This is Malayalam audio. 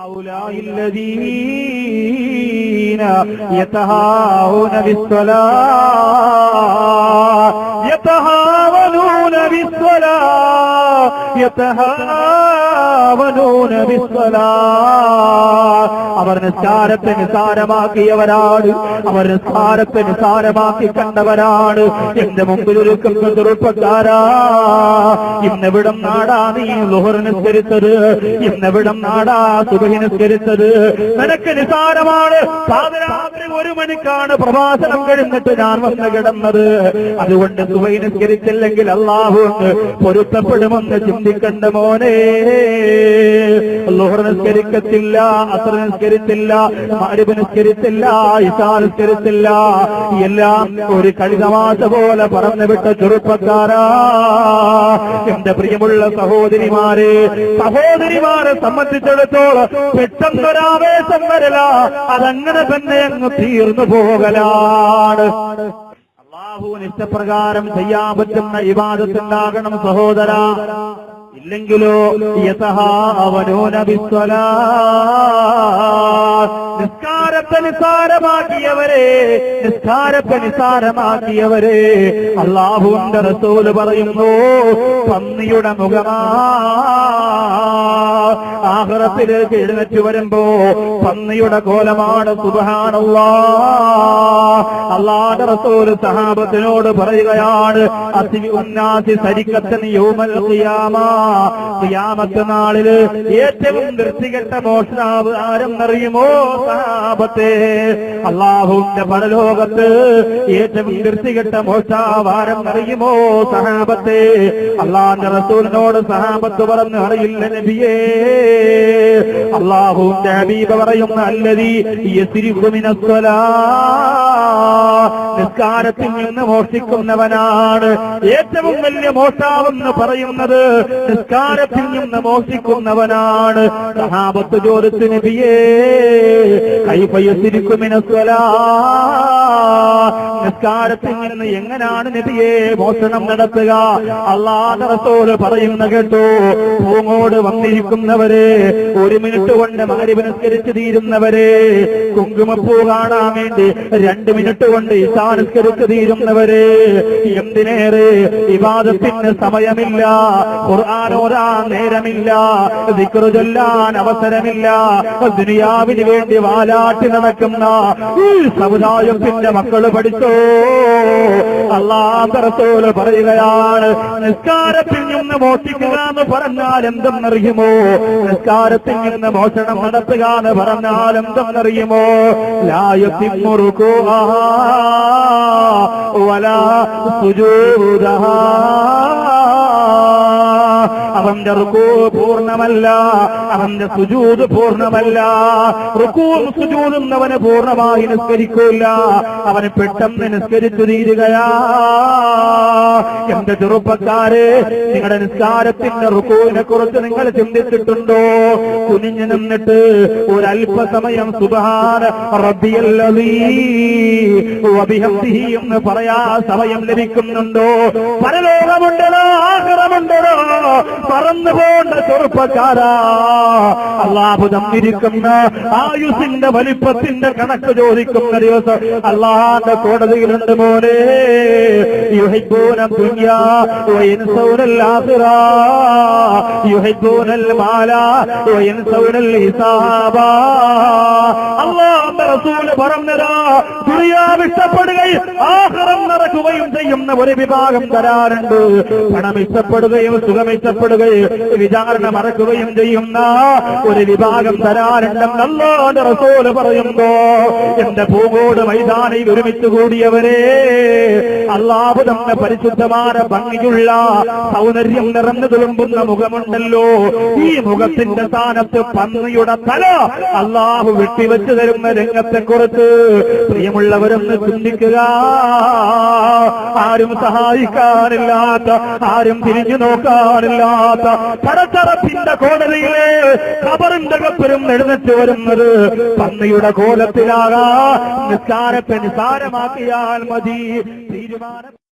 هؤلاء الذين يتهاون بالصلاة يتهاونون بالصلاة. അവർ നിസ്കാരത്തെ നിസാരമാക്കിയവരാണ് അവർ നിസ്കാരത്തെ നിസാരമാക്കി കണ്ടവരാണ് എന്റെ മുമ്പിൽ ഒരുക്കുന്ന ചെറുപ്പക്കാരാ ഇന്നെവിടം നാടാ നീ ലുഹർ നിസ്കരിച്ചത് ഇന്നെവിടം നാടാ സുബഹി നിസ്കരിച്ചത് നിനക്ക് നിസാരമാണ് ഒരു മണിക്കാണ് പ്രഭാഷണം കഴിഞ്ഞിട്ട് ഞാൻ വന്ന് കിടന്നത്. അതുകൊണ്ട് സുഖിനുസ്കരിച്ചില്ലെങ്കിൽ അള്ളാഹു പൊരുത്തപ്പെടുമെന്ന് ചിന്തിക്കണ്ട മോനെ. നിസ്കരിക്കത്തില്ല അത്ര നിസ്കരിച്ചില്ല മാരിബ് നിസ്കരിച്ചില്ല ഇസാ നിസ്കരിച്ചില്ല എല്ലാം ഒരു കളിതമാശ പോലെ പറന്നു വിട്ട ചെറുപ്പക്കാരാ. എന്റെ പ്രിയമുള്ള സഹോദരിമാരെ സഹോദരിമാരെ സംബന്ധിച്ചിടത്തോളം പെട്ടെന്നൊരാവേശം വരല. അതങ്ങനെ തന്നെ അങ്ങ് തീർന്നു പോകലാണ്. അള്ളാഹുവിന് ഇഷ്ടപ്രകാരം ചെയ്യാൻ പറ്റുന്ന ഇവാദത്തുണ്ടാകണം സഹോദര. ഇല്ലെങ്കിലോ നിസ്കാരത്തെ നിസാരമാക്കിയവരെ നിസ്കാരത്തെ നിസാരമാക്കിയവരെ അള്ളാഹുവിന്റെ റസൂൽ പറയുന്നു പന്നിയുടെ മുഖമാ. ആഹ്റത്തിലേക്ക് എഴുന്നേറ്റ് വരുമ്പോ പന്നിയുടെ കോലമാണ്. സുബഹാനല്ലാ. അള്ളാഹുടെ റസൂൽ സഹാബത്തിനോട് പറയുകയാണ് ഉന്നാസി സരിക്കത്തൻ യൗമൽ ഖിയാമ. ഖിയാമത്ത് നാളിൽ ഏറ്റവും വൃത്തികെട്ട മോഷണാവ് ആരെന്നറിയുമോ സഹാബത്തെ? അള്ളാഹുവിന്റെ പരലോകത്ത് ഏറ്റവും വൃത്തികെട്ട മോഷാവാരം അറിയുമോ സഹാബത്തെ? അള്ളാന്റെ റസൂലിനോട് സഹാബത്ത് പറഞ്ഞു അറിയില്ല നബിയേ. അള്ളാഹുവിന്റെ ഹബീബ് പറയുന്ന അല്ലതി നിസ്കാരത്തിൽ നിന്ന് മോഷ്ടിക്കുന്നവനാണ് ഏറ്റവും വലിയ മോഷാവെന്ന് പറയുന്നത് നിസ്കാരത്തിൽ നിന്ന് മോഷിക്കുന്നവനാണ് സഹാബത്ത് ചോദിച്ചു നബിയേ കൈപയസിരിക്കുമിനസ്വലാ നിസ്കാരത്തിൽ നിന്ന് എങ്ങനെയാണ് നബിയെ മോഷണം നടത്തുക? അള്ളാഹ് റസൂൽ പറയുന്ന കേട്ടോ. പൂങ്ങോട് വന്നിരിക്കുന്നവരെ ഒരു മിനിറ്റ് കൊണ്ട് മാരിവ് നിസ്കരിച്ച് തീരുന്നവരെ കുങ്കുമപ്പൂ കാണാൻ വേണ്ടി രണ്ട് മിനിറ്റ് കൊണ്ട് ഇസാനസ്കരിച്ച് തീരുന്നവരെ എന്തിനേറെ വിവാദത്തിന് സമയമില്ല ഖുർആാനോരാ നേരമില്ല ചൊല്ലാൻ അവസരമില്ല ദുനിയാവിന് വേണ്ടി വാലാട്ടി നടക്കുന്ന ഈ സമുദായത്തിന്റെ മക്കൾ പഠിച്ചോ? അള്ളാന്തരത്തോൽ പറയുകയാണ് നിസ്കാരത്തിൽ നിന്ന് മോഷിക്കുക എന്ന് പറഞ്ഞാൽ എന്തെന്നറിയുമോ? നിസ്കാരത്തിൽ മോഷണം നടത്തുക എന്ന് പറഞ്ഞാൽ എന്തെന്നറിയുമോ വല വലാ അവന്റെ റുക്കൂ പൂർണമല്ല അവന്റെ സുജൂത് പൂർണമല്ല റുക്കൂം സുജൂതും അവന് പൂർണമായി നിസ്കരിക്കൂല അവന് പെട്ടെന്ന് നിസ്കരിച്ചു തീരുകയാ. എന്റെ ചെറുപ്പക്കാരെ നിങ്ങളുടെ നിസ്കാരത്തിന്റെ റുക്കൂവിനെ കുറിച്ച് നിങ്ങൾ ചിന്തിച്ചിട്ടുണ്ടോ? കുനിഞ്ഞു നിന്നിട്ട് ഒരല്പസമയം വബിഹംദിഹി എന്ന് പറയാ സമയം ലഭിക്കുന്നുണ്ടോ? പരലോകമുണ്ടോ ആഹ്റമുണ്ടോ പറന്നു പോണ്ട ചെറുപ്പക്കാരാ. അള്ളാഹു തന്നിരിക്കുന്ന ആയുസിന്റെ വലിപ്പത്തിന്റെ കണക്ക് ചോദിക്കുന്ന ദിവസം അള്ളാഹാന്റെ കോടതിയിലുണ്ട് മോനെ. യുഹൈബൂനം യുഹിബൂനൽ മാല ഹിസാബാ. റസൂൽ പറഞ്ഞതാ ദുനിയാവ് ഇഷ്ടപ്പെടുകയും ആഹാരം നടക്കുകയും ചെയ്യുന്ന ഒരു വിഭാഗം തരാറുണ്ട്. പണം ഇഷ്ടപ്പെടുകയും സുഖം ഇഷ്ടപ്പെടുകയും വിചാരണ മറക്കുകയും ചെയ്യുന്ന ഒരു വിഭാഗം തരാറുണ്ടെന്ന് അല്ലാതെ റസൂൽ പറയുമ്പോ എന്റെ പൂങ്കോട് മൈതാനിയിൽ ഒരുമിച്ച് കൂടിയവരെ അള്ളാഹു തന്ന പരിശുദ്ധമായ ഭംഗിയുള്ള സൗന്ദര്യം നിറഞ്ഞു തുളുമ്പുന്ന മുഖമുണ്ടല്ലോ. ഈ മുഖത്തിന്റെ സ്ഥാനത്ത് പന്നിയുടെ തല അള്ളാഹു വെട്ടിവെച്ചു തരുന്ന രംഗത്തെ കുറിച്ച് പ്രിയമുള്ളവരൊന്ന് ചിന്തിക്കുക. ആരും സഹായിക്കാനില്ലാത്ത ആരും തിരിഞ്ഞു നോക്കാനില്ലാത്ത പടച്ചറപ്പിന്റെ കോടതിയിലെ കബറിന്റെ കപ്പരും എഴുന്നേറ്റ് വരുന്നത് പന്നിയുടെ കോലത്തിലാകാ. നിസ്കാരത്തെ നിസാരമാക്കിയാൽ മതി. തീരുമാനം